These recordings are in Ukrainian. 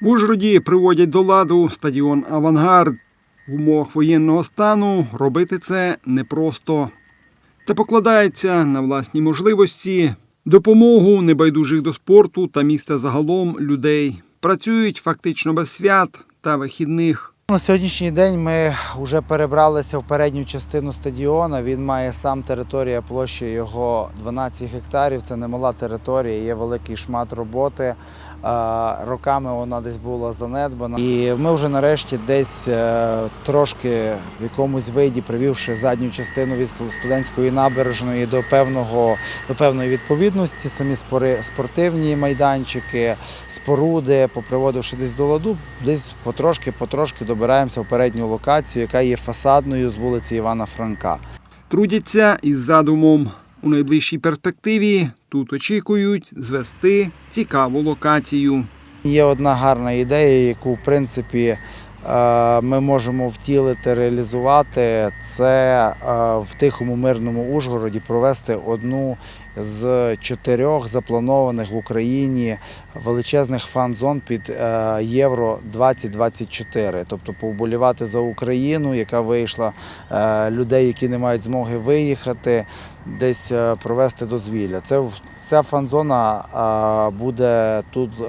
В Ужгороді приводять до ладу стадіон Авангард. В умовах воєнного стану робити це непросто. Та покладається на власні можливості, допомогу небайдужих до спорту та міста загалом людей. Працюють фактично без свят та вихідних. На сьогоднішній день ми вже перебралися в передню частину стадіона. Він має сам територія площі його 12 гектарів. Це немала територія, є великий шмат роботи. Роками вона десь була занедбана. І ми вже нарешті десь е, трошки в якомусь виді, привівши задню частину від студентської набережної до певного до певної відповідності, самі спортивні майданчики, споруди, поприводивши десь до ладу, десь потрошки, потрошки добираємося в передню локацію, яка є фасадною з вулиці Івана Франка. Трудяться із задумом. У найближчій перспективі тут очікують звести цікаву локацію. Є одна гарна ідея, яку в принципі ми можемо втілити, реалізувати. Це е, в тихому мирному Ужгороді провести одну з чотирьох запланованих в Україні величезних фан-зон під е, Євро 2024. Тобто повболівати за Україну, яка вийшла, е, людей, які не мають змоги виїхати, десь е, провести дозвілля. Це ця фан-зона е, буде тут е,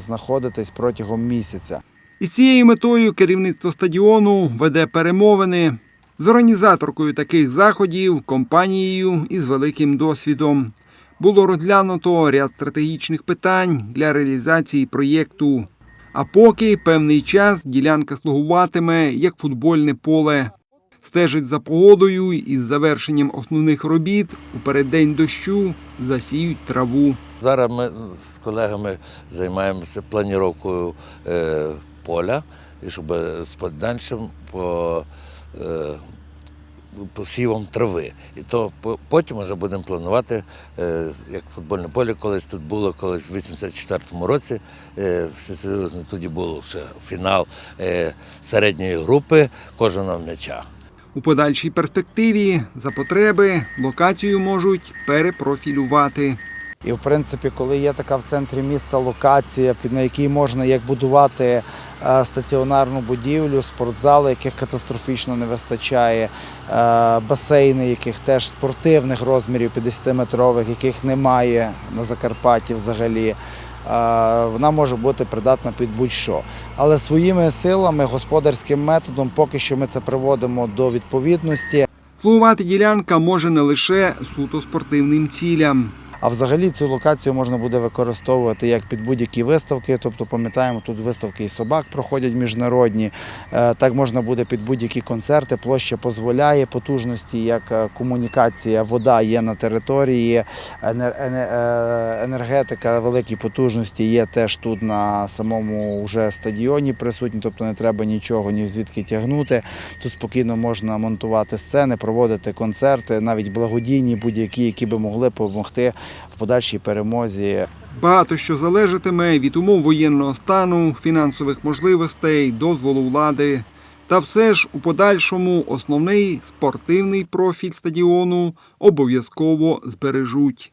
знаходитись протягом місяця. Із цією метою керівництво стадіону веде перемовини з організаторкою таких заходів, компанією із великим досвідом. Було розглянуто ряд стратегічних питань для реалізації проєкту. А поки певний час ділянка слугуватиме як футбольне поле. Стежить за погодою і з завершенням основних робіт у переддень дощу засіють траву. Зараз ми з колегами займаємося планіровкою е, поля, і щоб з подальшим по е, посівом трави. І то потім вже будемо планувати, е, як футбольне поле колись тут було, колись в 84-му році. Е, всесоюзний тоді був ще фінал середньої групи кожного м'яча. У подальшій перспективі за потреби локацію можуть перепрофілювати. І в принципі, коли є така в центрі міста локація, на якій можна як будувати е, стаціонарну будівлю, спортзали, яких катастрофічно не вистачає, е, басейни, яких теж спортивних розмірів 50-метрових, яких немає на Закарпатті взагалі. е, Вона може бути придатна під будь-що. Але своїми силами, господарським методом, поки що ми це приводимо до відповідності. Слугувати ділянка може не лише суто спортивним цілям. А взагалі цю локацію можна буде використовувати як під будь-які виставки. Тобто, пам'ятаємо, тут виставки і собак проходять міжнародні. Е, Так можна буде під будь-які концерти. Площа дозволяє потужності, як е, комунікація, вода є на території, е, енергетика великі потужності є теж тут на самому вже стадіоні присутні, тобто не треба нічого ні звідки тягнути. Тут спокійно можна монтувати сцени, проводити концерти, навіть благодійні, будь-які, які би могли допомогти в подальшій перемозі. Багато що залежатиме від умов воєнного стану, фінансових можливостей, дозволу влади. Та все ж у подальшому основний спортивний профіль стадіону обов'язково збережуть.